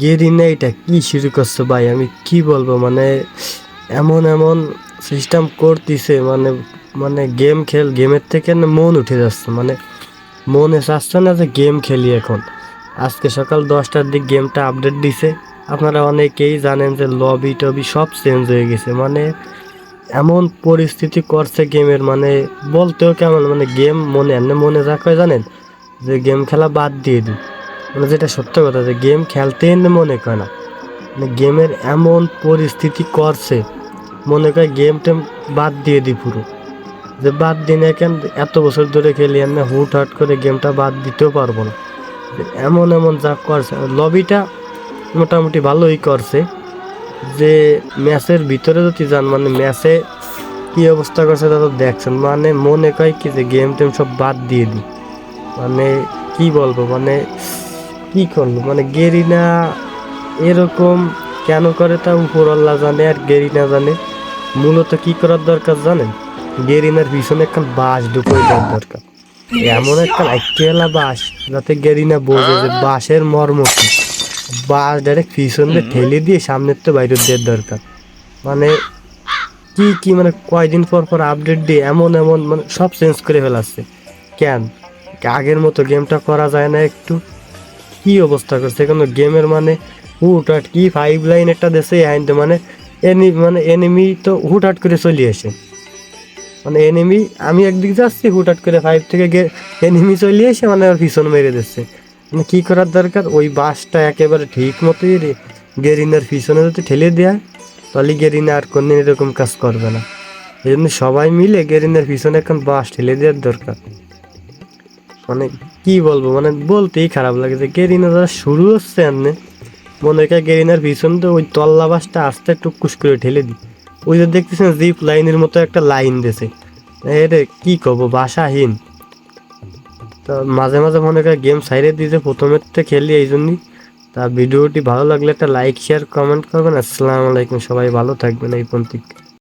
Garena এটা কি শুরু করছে ভাই? আমি কি বলব? মানে এমন এমন সিস্টেম করতেছে মানে মানে গেম খেল গেমের থেকে না মন উঠে যাচ্ছে। মানে মনে চাচ্ছে না যে গেম খেলি এখন। আজকে সকাল দশটার দিক গেমটা আপডেট দিছে। আপনারা অনেকেই জানেন যে লবি টবি সব চেঞ্জ হয়ে গেছে। মানে এমন পরিস্থিতি করছে গেমের মানে বলতেও কেমন মানে গেম মনে, এমনি মনে যা জানেন? যে গেম খেলা বাদ দিয়ে দিই। মানে যেটা সত্য কথা যে গেম খেলতে মনে করে না। মানে গেমের এমন পরিস্থিতি করছে, মনে করে গেম টেম বাদ দিয়ে দিই পুরো। যে বাদ দিনে কেন এত বছর ধরে খেলি আমি হুট হাট করে গেমটা বাদ দিতেও পারব না। এমন এমন যা করছে লবিটা মোটামুটি ভালোই করছে। যে ম্যাচের ভিতরে যদি যান মানে ম্যাচে কী অবস্থা করছে তা তো দেখছেন। মানে মনে কয় কি যে গেম টেম সব বাদ দিয়ে দিই মানে কি বলব মানে কি করল? মানে গেরিনা এরকম কেন করে তা উপরওয়ালা জানে আর গেরিনা জানে? মূলত কি করার দরকার জানেন? গেরিনার পিছনে একটা বাঁশ ঢুকোই দেওয়ার দরকার। এমন একটা লাইটেলা বাঁশ যাতে গেরিনা বোঝে যে বাঁশের মর্ম কি। বাঁশ ডাইরেক্ট পিছন দিয়ে ঠেলে দিয়ে সামনের তো বাইরে দেওয়ার দরকার। মানে কি কি মানে কয়দিন পর পর আপডেট দিয়ে এমন এমন মানে সব চেঞ্জ করে ফেলাচ্ছে। কেন? আগের মতো গেমটা করা যায় না একটু। কি অবস্থা করছে? কোনো গেমের মানে হুটহাট কি ফাইভ লাইন একটা দেশে আইনতে মানে এনি মানে এনিমি তো হুটহাট করে চলে আসে। মানে এনিমি আমি একদিক যাচ্ছি, হুটহাট করে ফাইভ থেকে গে এনিমি চলে এসে মানে আর পিছন মেরে দিচ্ছে। মানে কী করার দরকার? ওই বাসটা একেবারে ঠিক মতোই গেরিনার পিছনে যদি ঠেলে দেয়, তাহলে গেরিনা আর কোনদিন এরকম কাজ করবে না। এই জন্য সবাই মিলে গেরিনার পিছনে এখন বাস ঠেলে দেওয়ার দরকার। মানে কি বলব মানে বলতেই খারাপ লাগে যে গেরিনা যারা শুরু হচ্ছে এমনি, মনে হয় গেরিনার পিছন তো ওই তল্লা বাসটা আস্তে টুকুস করে ঠেলে দিই। ওই যে দেখতেছেন জিপ লাইনের মতো একটা লাইন দিয়েছে এরে কি কব বাসাহীন। তো মাঝে মাঝে মনে করে গেম সাইডে দিয়েছে প্রথমের থেকে খেলি এই জন্যই। তা ভিডিওটি ভালো লাগলে একটা লাইক শেয়ার কমেন্ট করবেন। আসসালামু আলাইকুম, সবাই ভালো থাকবেন এই পন্থী